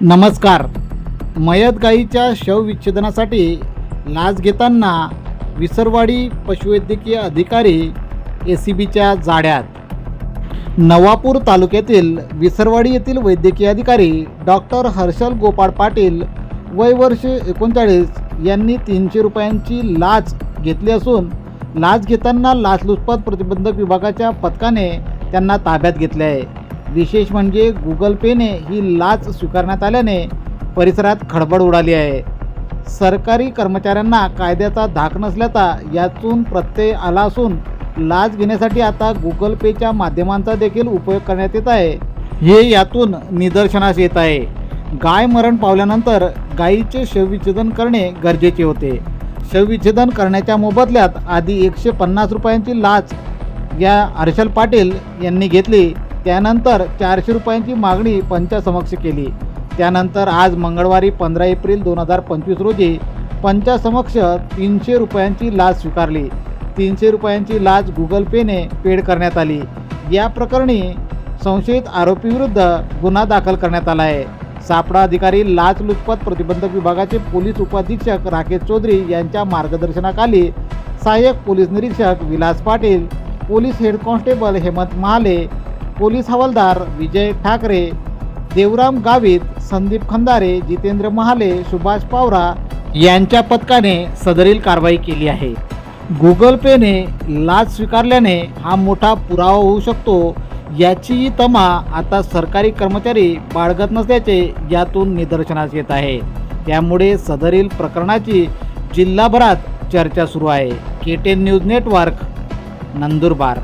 नमस्कार. मयत गायीच्या शवविच्छेदनासाठी लाच घेताना विसरवाडी पशुवैद्यकीय अधिकारी ए सी बीच्या जाड्यात नवापूर तालुक्यातील विसरवाडी येथील वैद्यकीय अधिकारी डॉक्टर हर्षल गोपाळ पाटील वय वर्ष एकोणचाळीस यांनी तीनशे रुपयांची लाच घेतली असून लाच घेताना लाचलुचपत प्रतिबंधक विभागाच्या पथकाने त्यांना ताब्यात घेतले आहे. विशेष म्हणजे गुगल पेने ही लाच स्वीकारण्यात आल्याने परिसरात खडबड उडाली आहे. सरकारी कर्मचाऱ्यांना कायद्याचा धाक नसल्याचा यातून प्रत्यय आला असून लाच घेण्यासाठी आता गुगल पेच्या माध्यमांचा देखील उपयोग करण्यात येत आहे. हे यातून निदर्शनास येत आहे. गाय मरण पावल्यानंतर गायीचे शवविच्छेदन करणे गरजेचे होते. शवविच्छेदन करण्याच्या मोबदल्यात आधी एकशे पन्नास रुपयांची लाच या हर्षल पाटील यांनी घेतली. त्यानंतर चारशे रुपयांची मागणी पंचासमक्ष केली. त्यानंतर आज मंगळवारी पंधरा एप्रिल दोन हजार पंचवीस रोजी पंचासमक्ष तीनशे रुपयांची लाच स्वीकारली. तीनशे रुपयांची लाच गुगल पेने पेड करण्यात आली. या प्रकरणी संशयित आरोपीविरुद्ध गुन्हा दाखल करण्यात आला आहे. सापडा अधिकारी लाचलुचपत प्रतिबंधक विभागाचे पोलीस उपाधीक्षक राकेश चौधरी यांच्या मार्गदर्शनाखाली सहाय्यक पोलीस निरीक्षक Vilas Patil police head constable Hemant Mahale police हवालदार विजय ठाकरे देवराम गावित संदीप खंदारे जितेंद्र महाले सुभाष पावरा यांच्या पथकाने सदरील कारवाई केली आहे. गुगल पेने लाच स्वीकारल्याने हा मोठा पुरावा होऊ शकतो याचीही तमा आता सरकारी कर्मचारी बाळगत नसल्याचे यातून निदर्शनास येत आहे. त्यामुळे सदरील प्रकरणाची जिल्हाभरात चर्चा सुरू आहे. K ten news network Nandurbar.